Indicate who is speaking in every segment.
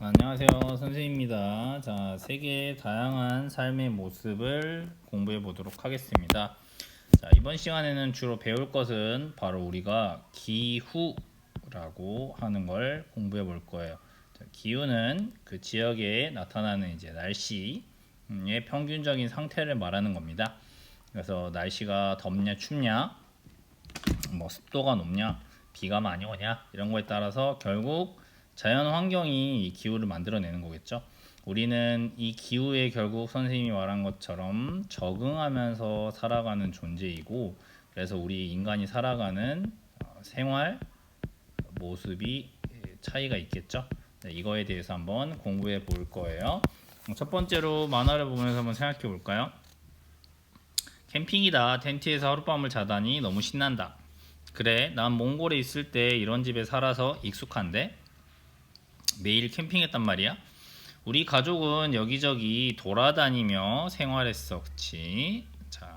Speaker 1: 안녕하세요 선생님입니다. 자 세계의 다양한 삶의 모습을 공부해 보도록 하겠습니다. 자 이번 시간에는 주로 배울 것은 바로 우리가 기후라고 하는 걸 공부해 볼 거예요. 자, 기후는 그 지역에 나타나는 이제 날씨의 평균적인 상태를 말하는 겁니다. 그래서 날씨가 덥냐 춥냐 뭐 습도가 높냐 비가 많이 오냐 이런 거에 따라서 결국 자연 환경이 이 기후를 만들어내는 거겠죠. 우리는 이 기후에 결국 선생님이 말한 것처럼 적응하면서 살아가는 존재이고 그래서 우리 인간이 살아가는 어, 생활 모습이 차이가 있겠죠. 네, 이거에 대해서 한번 공부해 볼 거예요. 첫 번째로 만화를 보면서 한번 생각해 볼까요? 캠핑이다. 텐트에서 하룻밤을 자다니 너무 신난다. 그래, 난 몽골에 있을 때 이런 집에 살아서 익숙한데 매일 캠핑했단 말이야. 우리 가족은 여기저기 돌아다니며 생활했었지. 자,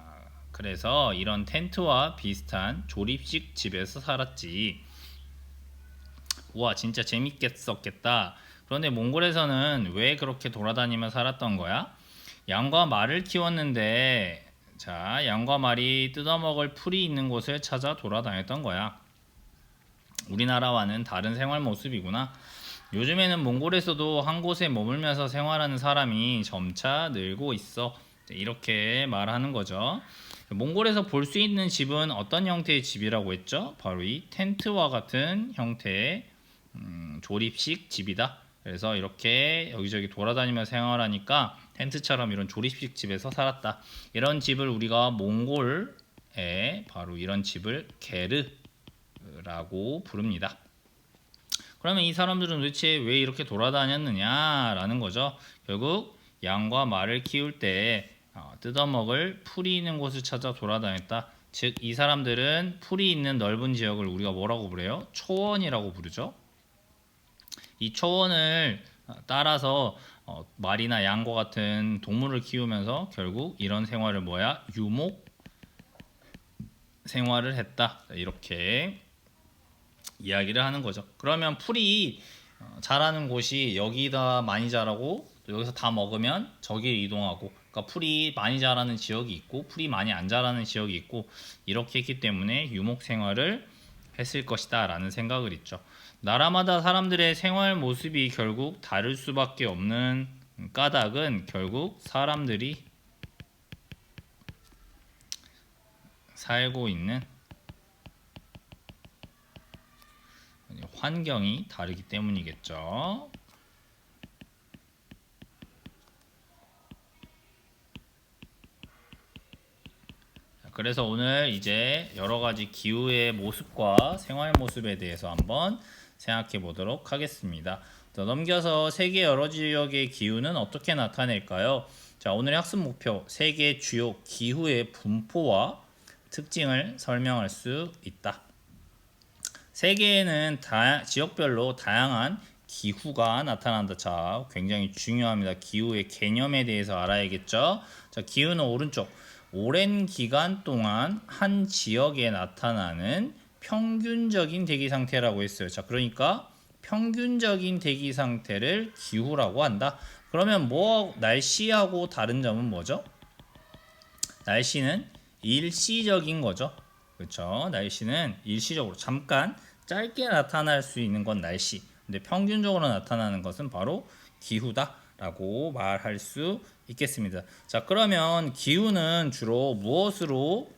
Speaker 1: 그래서 이런 텐트와 비슷한 조립식 집에서 살았지. 우와, 진짜 재밌겠었겠다. 그런데 몽골에서는 왜 그렇게 돌아다니며 살았던 거야? 양과 말을 키웠는데, 자, 양과 말이 뜯어먹을 풀이 있는 곳을 찾아 돌아다녔던 거야. 우리나라와는 다른 생활 모습이구나. 요즘에는 몽골에서도 한 곳에 머물면서 생활하는 사람이 점차 늘고 있어. 이렇게 말하는 거죠. 몽골에서 볼 수 있는 집은 어떤 형태의 집이라고 했죠? 바로 이 텐트와 같은 형태의 음, 조립식 집이다. 그래서 이렇게 여기저기 돌아다니며 생활하니까 텐트처럼 이런 조립식 집에서 살았다. 이런 집을 우리가 몽골에 바로 이런 집을 게르라고 부릅니다. 그러면 이 사람들은 도대체 왜 이렇게 돌아다녔느냐라는 거죠. 결국 양과 말을 키울 때 어, 뜯어먹을 풀이 있는 곳을 찾아 돌아다녔다. 즉 이 사람들은 풀이 있는 넓은 지역을 우리가 뭐라고 부르요? 초원이라고 부르죠. 이 초원을 따라서 어, 말이나 양과 같은 동물을 키우면서 결국 이런 생활을 뭐야? 유목 생활을 했다. 이렇게 이야기를 하는 거죠. 그러면 풀이 어, 자라는 곳이 여기다 많이 자라고 여기서 다 먹으면 저기에 이동하고 그러니까 풀이 많이 자라는 지역이 있고 풀이 많이 안 자라는 지역이 있고 이렇게 했기 때문에 유목 생활을 했을 것이다 라는 생각을 있죠. 나라마다 사람들의 생활 모습이 결국 다를 수밖에 없는 까닭은 결국 사람들이 살고 있는 환경이 다르기 때문이겠죠. 그래서 오늘 이제 여러 가지 기후의 모습과 생활 모습에 대해서 한번 생각해 보도록 하겠습니다. 자, 넘겨서 세계 여러 지역의 기후는 어떻게 나타낼까요? 자, 오늘의 학습 목표 세계 주요 기후의 분포와 특징을 설명할 수 있다. 세계에는 다, 지역별로 다양한 기후가 나타난다. 자, 굉장히 중요합니다. 기후의 개념에 대해서 알아야겠죠? 자, 기후는 오른쪽. 오랜 기간 동안 한 지역에 나타나는 평균적인 대기 상태라고 했어요. 자, 그러니까 평균적인 대기 상태를 기후라고 한다. 그러면 뭐 날씨하고 다른 점은 뭐죠? 날씨는 일시적인 거죠. 그렇죠? 날씨는 일시적으로 잠깐 짧게 나타날 수 있는 건 날씨. 근데 평균적으로 나타나는 것은 바로 기후다라고 말할 수 있겠습니다. 자, 그러면 기후는 주로 무엇으로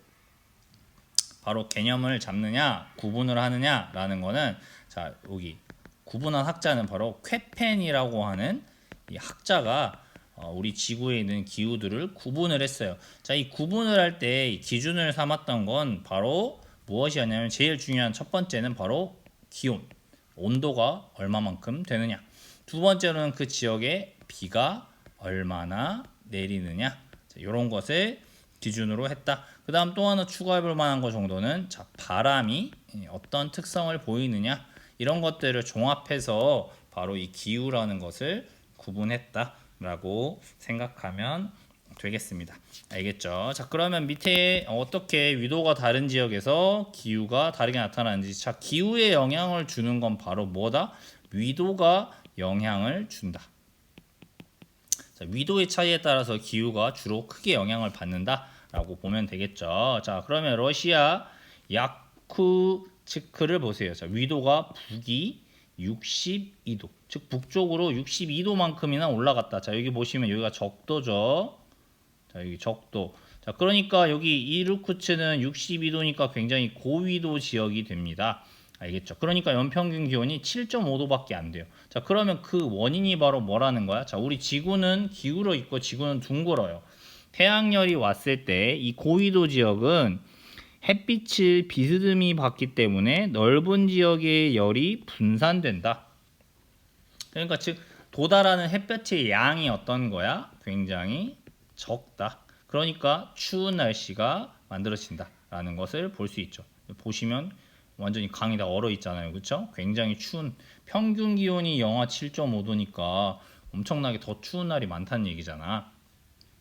Speaker 1: 바로 개념을 잡느냐, 구분을 하느냐라는 거는 자, 여기 구분한 학자는 바로 쾌펜이라고 하는 이 학자가 어, 우리 지구에 있는 기후들을 구분을 했어요. 자, 이 구분을 할 때 기준을 삼았던 건 바로 무엇이었냐면 제일 중요한 첫 번째는 바로 기온, 온도가 얼마만큼 되느냐. 두 번째로는 그 지역에 비가 얼마나 내리느냐. 자, 이런 것을 기준으로 했다. 그 다음 또 하나 추가해 볼 만한 것 정도는 자, 바람이 어떤 특성을 보이느냐. 이런 것들을 종합해서 바로 이 기후라는 것을 구분했다. 라고 생각하면 되겠습니다. 알겠죠? 자, 그러면 밑에 어떻게 위도가 다른 지역에서 기후가 다르게 나타나는지. 자, 기후에 영향을 주는 건 바로 뭐다? 위도가 영향을 준다. 자, 위도의 차이에 따라서 기후가 주로 크게 영향을 받는다라고 보면 되겠죠. 자, 그러면 러시아 야쿠츠크를 보세요. 자, 위도가 북이 62도, 즉 북쪽으로 62도만큼이나 올라갔다. 자, 여기 보시면 여기가 적도죠. 자, 여기 적도. 자, 그러니까 여기 이르쿠츠는 62도니까 굉장히 고위도 지역이 됩니다. 알겠죠? 그러니까 연평균 기온이 7.5도밖에 안 돼요. 자, 그러면 그 원인이 바로 뭐라는 거야? 자, 우리 지구는 기울어 있고 지구는 둥글어요. 태양열이 왔을 때 이 고위도 지역은 햇빛을 비스듬히 받기 때문에 넓은 지역의 열이 분산된다. 그러니까 즉 도달하는 햇볕의 양이 어떤 거야? 굉장히 적다. 그러니까 추운 날씨가 만들어진다라는 것을 볼 수 있죠. 보시면 완전히 강이 다 얼어 있잖아요. 그렇죠? 굉장히 추운 평균 기온이 영하 7.5도니까 엄청나게 더 추운 날이 많다는 얘기잖아.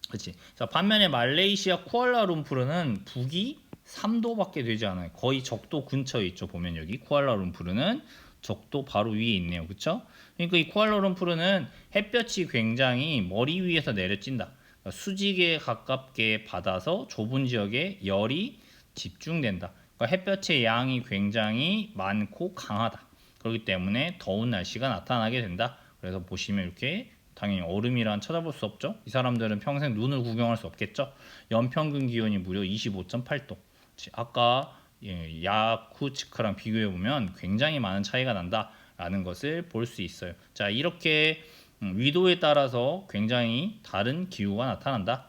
Speaker 1: 그렇지. 자, 반면에 말레이시아 쿠알라룸푸르는 북이 3도밖에 되지 않아요. 거의 적도 근처에 있죠. 보면 여기 쿠알라룸푸르는 적도 바로 위에 있네요. 그렇죠? 그러니까 이 쿠알라룸푸르는 햇볕이 굉장히 머리 위에서 내려찐다. 수직에 가깝게 받아서 좁은 지역에 열이 집중된다. 그러니까 햇볕의 양이 굉장히 많고 강하다. 그렇기 때문에 더운 날씨가 나타나게 된다. 그래서 보시면 이렇게 당연히 얼음이란 찾아볼 수 없죠. 이 사람들은 평생 눈을 구경할 수 없겠죠. 연평균 기온이 무려 25.8도. 아까 예, 야쿠츠크랑 비교해 보면 굉장히 많은 차이가 난다라는 것을 볼 수 있어요. 자 이렇게 음, 위도에 따라서 굉장히 다른 기후가 나타난다.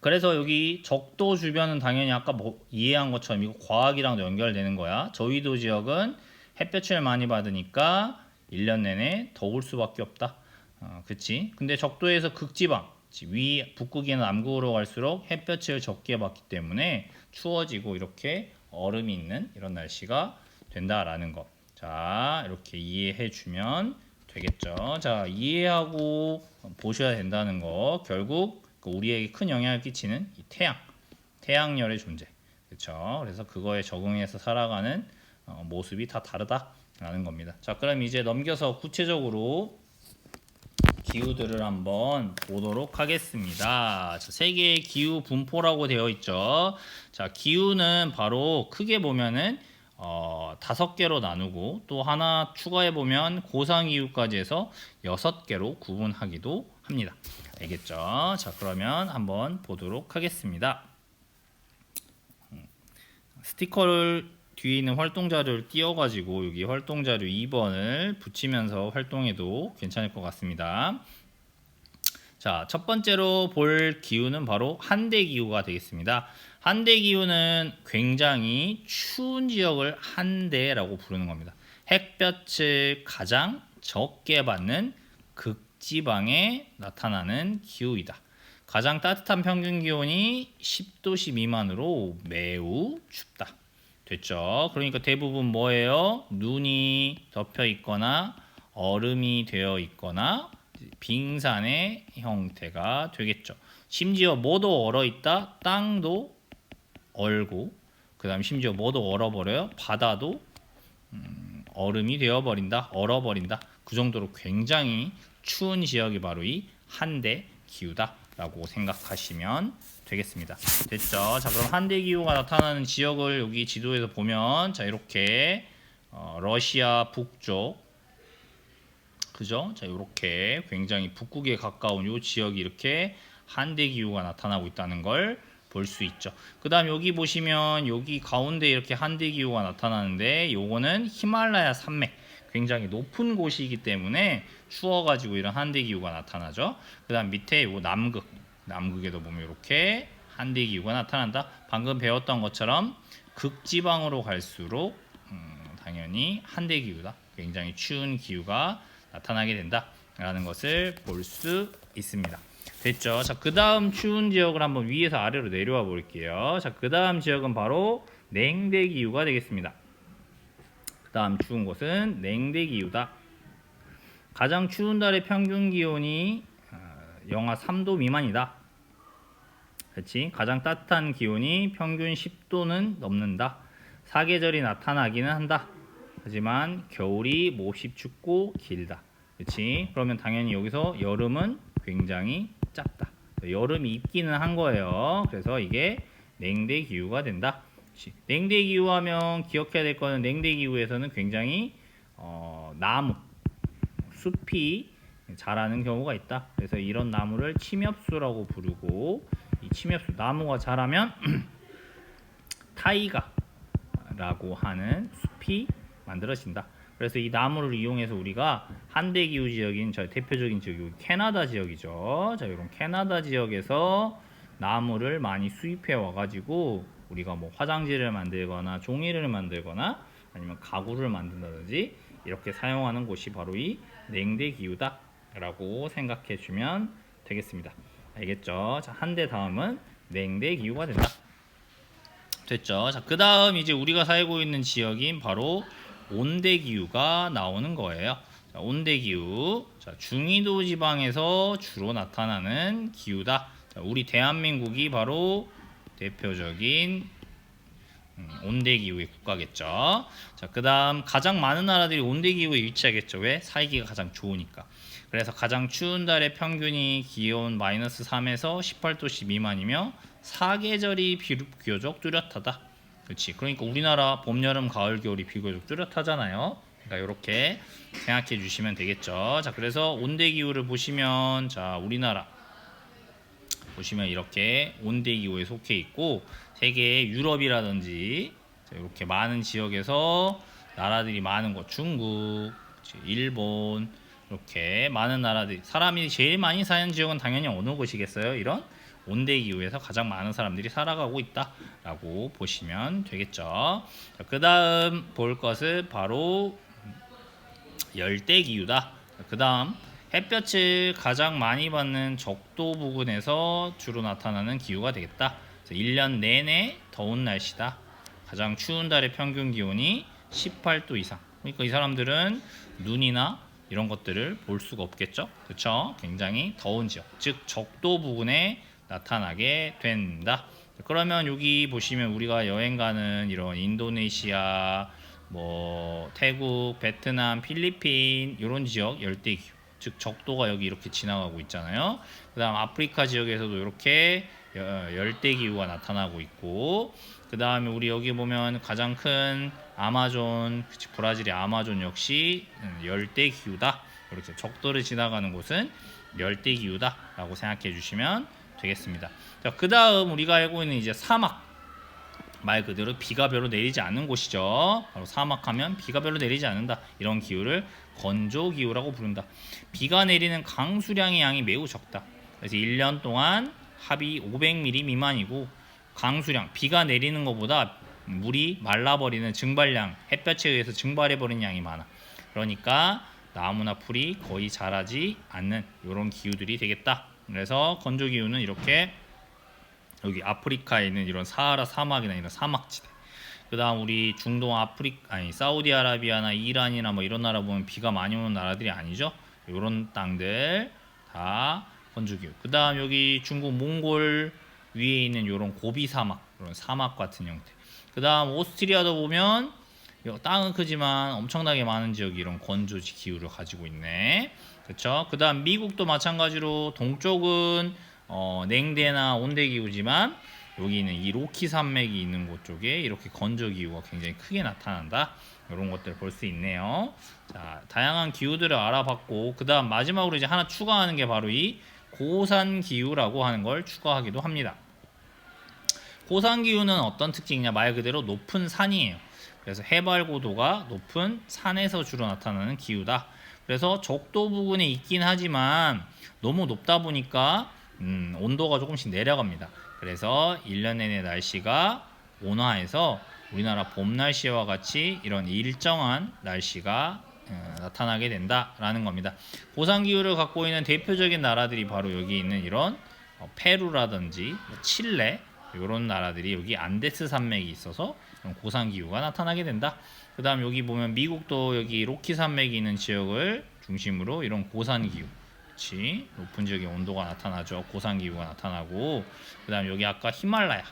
Speaker 1: 그래서 여기 적도 주변은 당연히 아까 뭐 이해한 것처럼 이거 과학이랑도 연결되는 거야. 저위도 지역은 햇볕을 많이 받으니까 1년 내내 더울 수밖에 없다. 어, 그치? 근데 적도에서 극지방, 위 북극이나 남극으로 갈수록 햇볕을 적게 받기 때문에 추워지고 이렇게 얼음이 있는 이런 날씨가 된다라는 것. 자, 이렇게 이해해 주면 되겠죠. 자, 이해하고 보셔야 된다는 거. 결국 그 우리에게 큰 영향을 끼치는 이 태양, 태양열의 존재. 그렇죠. 그래서 그거에 적응해서 살아가는 어, 모습이 다 다르다라는 겁니다. 자, 그럼 이제 넘겨서 구체적으로 기후들을 한번 보도록 하겠습니다. 자, 세계의 기후 분포라고 되어 있죠. 자, 기후는 바로 크게 보면은 어, 다섯 개로 나누고 또 하나 추가해 보면 고상 기후까지 해서 여섯 개로 구분하기도 합니다. 알겠죠? 자, 그러면 한번 보도록 하겠습니다. 음, 스티커를 뒤에 있는 활동 자료를 띄워 가지고 여기 활동 자료 2번을 붙이면서 활동해도 괜찮을 것 같습니다. 자, 첫 번째로 볼 기후는 바로 한대 기후가 되겠습니다. 한대 기후는 굉장히 추운 지역을 한대라고 부르는 겁니다. 햇볕을 가장 적게 받는 극지방에 나타나는 기후이다. 가장 따뜻한 평균 기온이 10도씨 미만으로 매우 춥다. 됐죠? 그러니까 대부분 뭐예요? 눈이 덮여 있거나 얼음이 되어 있거나 빙산의 형태가 되겠죠. 심지어 뭐도 얼어 있다, 땅도 얼고, 그다음 심지어 뭐도 얼어버려요, 바다도 음, 얼음이 되어버린다, 얼어버린다. 그 정도로 굉장히 추운 지역이 바로 이 한대 기후다라고 생각하시면 되겠습니다. 됐죠? 자, 그럼 한대 기후가 나타나는 지역을 여기 지도에서 보면 자 이렇게 어, 러시아 북쪽 그죠? 자, 이렇게 굉장히 북극에 가까운 이 지역이 이렇게 한대 기후가 나타나고 있다는 걸 볼 수 있죠. 그 다음 여기 보시면 여기 가운데 이렇게 한대 기후가 나타나는데 요거는 히말라야 산맥 굉장히 높은 곳이기 때문에 추워가지고 이런 한대 기후가 나타나죠. 그 다음 밑에 요거 남극 남극에도 보면 이렇게 한대 기후가 나타난다. 방금 배웠던 것처럼 극지방으로 갈수록 음, 당연히 한대 기후다. 굉장히 추운 기후가 나타나게 된다라는 것을 볼 수 있습니다. 됐죠? 자, 그 다음 추운 지역을 한번 위에서 아래로 내려와 볼게요. 자, 그 다음 지역은 바로 냉대 기후가 되겠습니다. 그 다음 추운 곳은 냉대 기후다. 가장 추운 달의 평균 기온이 어, 영하 3도 미만이다. 그렇지? 가장 따뜻한 기온이 평균 10도는 넘는다. 사계절이 나타나기는 한다. 하지만 겨울이 몹시 춥고 길다. 그렇지? 그러면 당연히 여기서 여름은 굉장히 작다. 여름이 있기는 한 거예요. 그래서 이게 냉대 기후가 된다. 그렇지? 냉대 기후 하면 기억해야 될 거는 냉대 기후에서는 굉장히 어, 나무, 숲이 자라는 경우가 있다. 그래서 이런 나무를 침엽수라고 부르고 이 침엽수 나무가 자라면 타이가라고 하는 숲이 만들어진다. 그래서 이 나무를 이용해서 우리가 한대 기후 지역인 저 대표적인 지역이 캐나다 지역이죠. 자, 이런 캐나다 지역에서 나무를 많이 수입해 와 가지고 우리가 뭐 화장지를 만들거나 종이를 만들거나 아니면 가구를 만든다든지 이렇게 사용하는 곳이 바로 이 냉대 기후다라고 생각해 주면 되겠습니다. 알겠죠? 자, 한 대 다음은 냉대 기후가 된다. 됐죠? 자, 그 다음 이제 우리가 살고 있는 지역인 바로 온대 기후가 나오는 거예요. 자, 온대 기후. 자, 중위도 지방에서 주로 나타나는 기후다. 자, 우리 대한민국이 바로 대표적인 음, 온대 기후의 국가겠죠. 자, 그 다음 가장 많은 나라들이 온대 기후에 위치하겠죠. 왜? 살기가 가장 좋으니까. 그래서 가장 추운 달의 평균이 기온 마이너스 3에서 18도씨 미만이며 사계절이 비교적 뚜렷하다. 그렇지. 그러니까 우리나라 봄, 여름, 가을, 겨울이 비교적 뚜렷하잖아요. 그러니까 이렇게 생각해 주시면 되겠죠. 자, 그래서 온대 기후를 보시면 자, 우리나라 보시면 이렇게 온대 기후에 속해 있고 세계 유럽이라든지 자, 이렇게 많은 지역에서 나라들이 많은 곳 중국, 일본 이렇게 많은 나라들이 사람이 제일 많이 사는 지역은 당연히 어느 곳이겠어요? 이런 온대 기후에서 가장 많은 사람들이 살아가고 있다라고 보시면 되겠죠. 그 다음 볼 것은 바로 열대 기후다. 그 다음 햇볕을 가장 많이 받는 적도 부근에서 주로 나타나는 기후가 되겠다. 그래서 1년 내내 더운 날씨다. 가장 추운 달의 평균 기온이 18도 이상. 그러니까 이 사람들은 눈이나 이런 것들을 볼 수가 없겠죠. 그렇죠? 굉장히 더운 지역, 즉 적도 부근에 나타나게 된다. 그러면 여기 보시면 우리가 여행 가는 이런 인도네시아, 뭐 태국, 베트남, 필리핀 이런 지역 열대 기후, 즉 적도가 여기 이렇게 지나가고 있잖아요. 그다음 아프리카 지역에서도 이렇게 여- 열대 기후가 나타나고 있고, 그 다음에 우리 여기 보면 가장 큰 아마존, 그치, 브라질의 아마존 역시 음, 열대 기후다. 이렇게 적도를 지나가는 곳은 열대 기후다라고 생각해 주시면 되겠습니다. 자, 그 다음 우리가 알고 있는 이제 사막. 말 그대로 비가 별로 내리지 않는 곳이죠. 바로 사막하면 비가 별로 내리지 않는다. 이런 기후를 건조 기후라고 부른다. 비가 내리는 강수량의 양이 매우 적다. 그래서 1년 동안 합이 500mm 미만이고 강수량 비가 내리는 것보다 물이 말라버리는 증발량 햇볕에 의해서 증발해버리는 양이 많아. 그러니까 나무나 풀이 거의 자라지 않는 이런 기후들이 되겠다. 그래서 건조 기후는 이렇게 여기 아프리카에 있는 이런 사하라 사막이나 이런 사막지대. 그다음 우리 중동 아프리 아니 사우디아라비아나 이란이나 뭐 이런 나라 보면 비가 많이 오는 나라들이 아니죠. 이런 땅들 다 건조기후. 그다음 여기 중국 몽골 위에 있는 이런 고비 사막, 이런 사막 같은 형태. 그다음 오스트리아도 보면 요 땅은 크지만 엄청나게 많은 지역이 이런 건조지 기후를 가지고 있네. 그렇죠? 그 다음 미국도 마찬가지로 동쪽은 어, 냉대나 온대 기후지만 여기 있는 이 로키 산맥이 있는 곳 쪽에 이렇게 건조 기후가 굉장히 크게 나타난다. 이런 것들 볼 수 있네요. 자, 다양한 기후들을 알아봤고 그 다음 마지막으로 이제 하나 추가하는 게 바로 이 고산 기후라고 하는 걸 추가하기도 합니다. 고산 기후는 어떤 특징이냐 말 그대로 높은 산이에요. 그래서 해발 고도가 높은 산에서 주로 나타나는 기후다. 그래서 적도 부근에 있긴 하지만 너무 높다 보니까 음, 온도가 조금씩 내려갑니다. 그래서 1년 내내 날씨가 온화해서 우리나라 봄 날씨와 같이 이런 일정한 날씨가 어, 나타나게 된다라는 겁니다. 고산 기후를 갖고 있는 대표적인 나라들이 바로 여기 있는 이런 어, 페루라든지 뭐 칠레 이런 나라들이 여기 안데스 산맥이 있어서 고산 기후가 나타나게 된다. 그 다음 여기 보면 미국도 여기 로키 산맥이 있는 지역을 중심으로 이런 고산 기후 그렇지 높은 지역의 온도가 나타나죠 고산 기후가 나타나고 그 다음 여기 아까 히말라야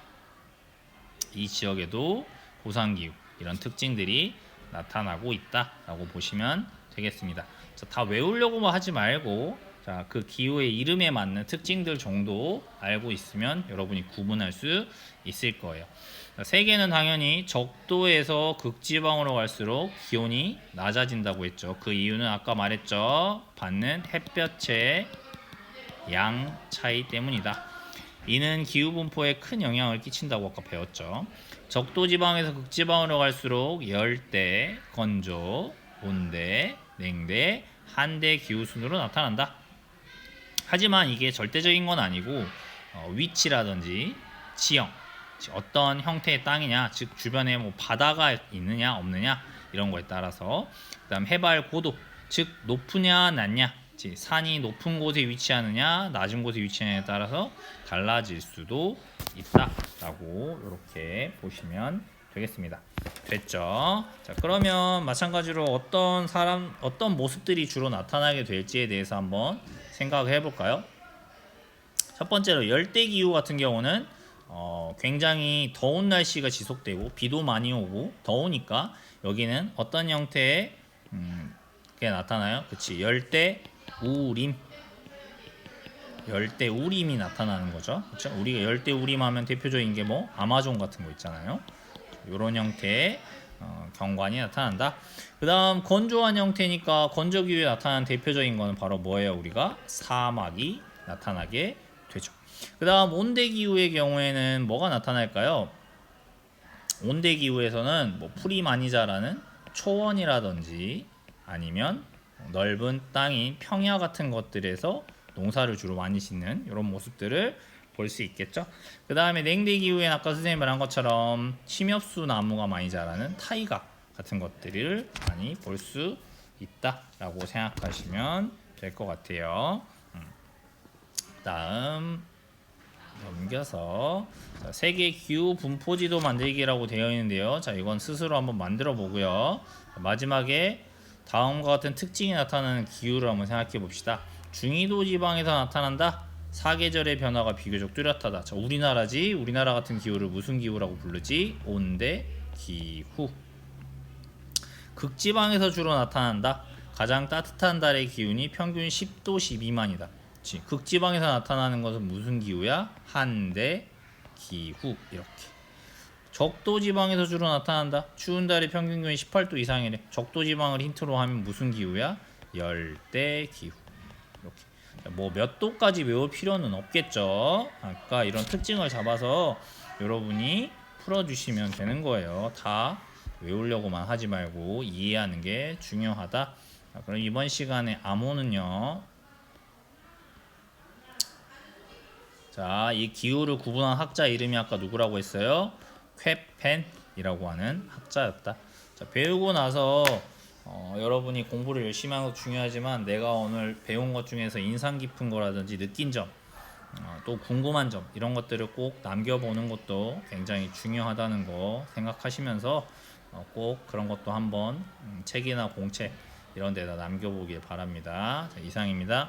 Speaker 1: 이 지역에도 고산 기후 이런 특징들이 나타나고 있다라고 보시면 되겠습니다. 자, 다 외우려고만 하지 말고 자, 그 기후의 이름에 맞는 특징들 정도 알고 있으면 여러분이 구분할 수 있을 거예요. 자, 세계는 당연히 적도에서 극지방으로 갈수록 기온이 낮아진다고 했죠. 그 이유는 아까 말했죠. 받는 햇볕의 양 차이 때문이다. 이는 기후 분포에 큰 영향을 끼친다고 아까 배웠죠. 적도 지방에서 극지방으로 갈수록 열대, 건조, 온대, 냉대, 한대 기후 순으로 나타난다. 하지만 이게 절대적인 건 아니고 어, 위치라든지 지형, 즉 어떤 형태의 땅이냐, 즉 주변에 뭐 바다가 있느냐 없느냐 이런 거에 따라서 그다음 해발 고도, 즉 높으냐 낮냐, 즉 산이 높은 곳에 위치하느냐 낮은 곳에 위치하느냐에 따라서 달라질 수도 있다라고 이렇게 보시면 되겠습니다. 됐죠? 자 그러면 마찬가지로 어떤 사람 어떤 모습들이 주로 나타나게 될지에 대해서 한번 생각을 해볼까요? 첫 번째로 열대 기후 같은 경우는 어, 굉장히 더운 날씨가 지속되고 비도 많이 오고 더우니까 여기는 어떤 형태의 음, 게 나타나요? 그치 열대 우림 열대 우림이 나타나는 거죠. 그렇죠? 우리가 열대 우림 하면 대표적인 게 뭐 아마존 같은 거 있잖아요. 이런 형태의 어, 경관이 나타난다. 그다음 건조한 형태니까 건조 기후에 나타나는 대표적인 거는 바로 뭐예요? 우리가 사막이 나타나게. 그 다음 온대 기후의 경우에는 뭐가 나타날까요? 온대 기후에서는 뭐 풀이 많이 자라는 초원이라든지 아니면 넓은 땅인 평야 같은 것들에서 농사를 주로 많이 짓는 이런 모습들을 볼 수 있겠죠. 그 다음에 냉대 기후에 아까 선생님이 말한 것처럼 침엽수 나무가 많이 자라는 타이가 같은 것들을 많이 볼 수 있다라고 생각하시면 될 것 같아요. 음. 다음 넘겨서 자, 세계 기후 분포지도 만들기라고 되어 있는데요. 자, 이건 스스로 한번 만들어 보고요. 마지막에 다음과 같은 특징이 나타나는 기후를 한번 생각해 봅시다. 중위도 지방에서 나타난다. 사계절의 변화가 비교적 뚜렷하다. 자, 우리나라지. 우리나라 같은 기후를 무슨 기후라고 부르지? 온대 기후. 극지방에서 주로 나타난다. 가장 따뜻한 달의 기온이 평균 10도 12만이다. 그치? 극지방에서 나타나는 것은 무슨 기후야? 한대 기후 이렇게. 적도 지방에서 주로 나타난다. 추운 달의 평균 기온이 18도 이상이래. 적도 지방을 힌트로 하면 무슨 기후야? 열대 기후. 이렇게. 뭐 몇 도까지 외울 필요는 없겠죠. 아까 이런 특징을 잡아서 여러분이 풀어주시면 되는 거예요. 다 외우려고만 하지 말고 이해하는 게 중요하다. 자, 그럼 이번 시간에 암호는요. 자, 이 기후를 구분한 학자 이름이 아까 누구라고 했어요? 쾌펜이라고 하는 학자였다. 자, 배우고 나서 어, 여러분이 공부를 열심히 하는 것도 중요하지만 내가 오늘 배운 것 중에서 인상 깊은 거라든지 느낀 점, 어, 또 궁금한 점 이런 것들을 꼭 남겨보는 것도 굉장히 중요하다는 거 생각하시면서 어, 꼭 그런 것도 한번 음, 책이나 공책 이런 데다 남겨보길 바랍니다. 자, 이상입니다.